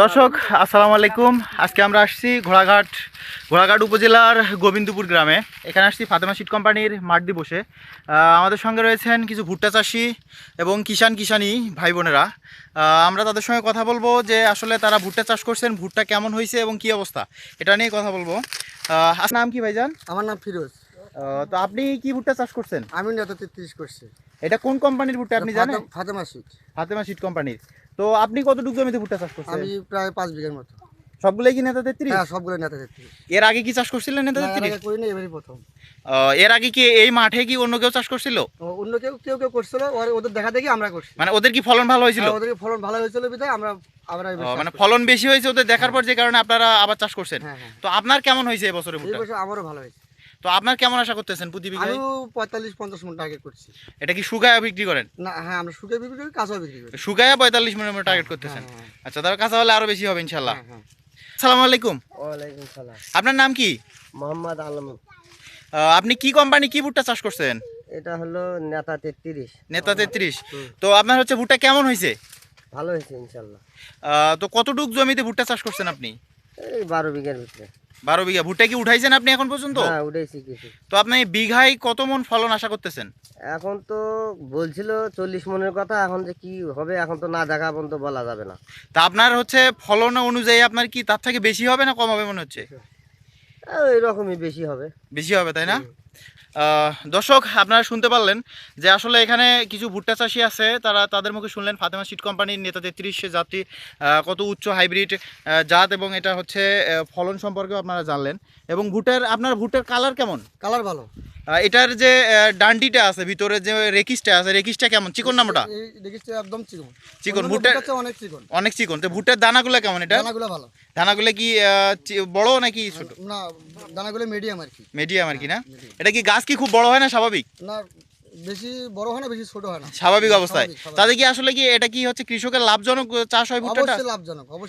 দর্শক, আসসালামু আলাইকুম। আজকে আমরা আসছি ঘোড়াঘাট ঘোড়াঘাট উপজেলার গোবিন্দপুর গ্রামে। এখানে আসছি ফাতেমা সিট কোম্পানির মাঠ দিবসে। আমাদের সঙ্গে রয়েছেন কিছু ভুট্টা চাষি এবং কিষান কিষানি ভাই বোনেরা। আমরা তাদের সঙ্গে কথা বলব যে আসলে তারা ভুট্টা চাষ করছেন, ভুট্টা কেমন হয়েছে এবং কি অবস্থা। এটা নিয়ে কথা বলব। আপনার নাম কি ভাইজান? আমার নাম ফিরোজ। তো আপনি কি ভুট্টা চাষ করছেন? আমি নেতা তেত্রিশ করছি। এটা কোন কোম্পানির ভুট্টা আপনি জানেন? ফাতেমা- সুইট ফাতেমা সিট কোম্পানির। তো আপনি কতটুকু জমিতে ভুট্টা চাষ করছেন? আমি প্রায় পাঁচ বিঘার মতো। সবগুলোই কি নেতা তেত্রিশ? হ্যাঁ সবগুলো নেতা তেত্রিশ। এর আগে কি চাষ করছিলেন নেতা না, এর তেত্রিশ? করিনি এবারই প্রথম। এর আগে কি এই মাঠে কি অন্য কেউ চাষ করছিল? অন্য কেউ কেউ কেউ করছিল ওর- ওদের দেখা দেখি আমরা করছি। মানে ওদের কি ফলন ভালো হয়েছিল? আর ওদের ফলন ভালো হয়েছিল বিধায় আমরা মানে ফলন বেশি হয়েছে ওদের দেখার পর যে কারণে আপনারা আবার চাষ করছেন। হ্যাঁ হ্যাঁ। তো আপনার কেমন হয়েছে এবছরে ভুট্টা? আমারও ভালো হয়েছে। তো আপনার কেমন আশা করতেছেন প্রতি বিঘায়? আলু পঁয়তাল্লিশ পঞ্চাশ মন টার্গেট করছি। এটা কি শুকায়া বিক্রি করেন? না হ্যাঁ আমরা শুকে বিক্রি করি কাঁচাও বিক্রি করি। শুকায়া পঁয়তাল্লিশ মিনিট টার্গেট করতেছেন। হ্যাঁ, হ্যাঁ, আচ্ছা তার কাঁচা হলে আরও বেশি হবে ইনশাল্লাহ হ্যাঁ, হ্যাঁ। আসসালামু আলাইকুম। ওয়ালাইকুম সালাম। আপনার নাম কি? মোহাম্মদ আলম। আহ, আপনি কি কোম্পানি কি ভুট্টা চাষ করছেন? এটা হলো নেতা তেত্রিশ। নেতা তেত্রিশ। তো আপনার হচ্ছে ভুট্টা কেমন হয়েছে? ভালো হয়েছে ইনশাল্লাহ আহ, তো কতটুক জমিতে ভুট্টা চাষ করছেন আপনি? এই বারো বিঘার ভিতরে। বারো বিঘা। ভুট্টা কি উঠাইছেন আপনি এখন পর্যন্ত? হ্যাঁ উঠেছি কিছু। তো আপনি বিঘায় কত মন ফলন আশা করতেছেন? এখন তো বলছিল চল্লিশ মনের কথা এখন যে কি হবে এখন তো না দেখা পর্যন্ত বলা যাবে না। তা আপনার হচ্ছে ফলন অনুযায়ী আপনার কি তার থেকে বেশি হবে না কম হবে মনে হচ্ছে? এরকমই বেশি হবে। বেশি হবে তাই না? দর্শক আপনারা শুনতে পারলেন যে আসলে এখানে কিছু ভুট্টা চাষি আছে তারা তাদের মুখে শুনলেন ফাতেমা সিট কোম্পানির নেতা তেত্রিশ জাতটি আহ, কত উচ্চ হাইব্রিড জাত এবং এটা হচ্ছে ফলন সম্পর্কেও আপনারা জানলেন। এবং ভুট্টার আপনার ভুট্টার কালার কেমন? কালার ভালো। এটার যে ডান্ডিটা আছে ভিতরে যে রেকিসটা আছে রেকিসটা কেমন? চিকন না মোটা? একদম চিকন। চিকন। ভুট্টা অনেক চিকন। অনেক চিকন। তো ভুট্টার দানাগুলো কেমন এটা? দানাগুলো ভালো। দানাগুলো কি বড় নাকি ছোট? না দানাগুলো মিডিয়াম আর কি। মিডিয়াম আর কি না? এটা কি গাছ কি খুব বড় হয় না স্বাভাবিক? না বেশি বড় হয় না বেশি ছোট হয় না। স্বাভাবিক অবস্থায়। তাতে কি আসলে কি এটা কি হচ্ছে কৃষকের লাভজনক চাষ হয় ভুট্টাটা? অবশ্যই লাভজনক অবশ্যই।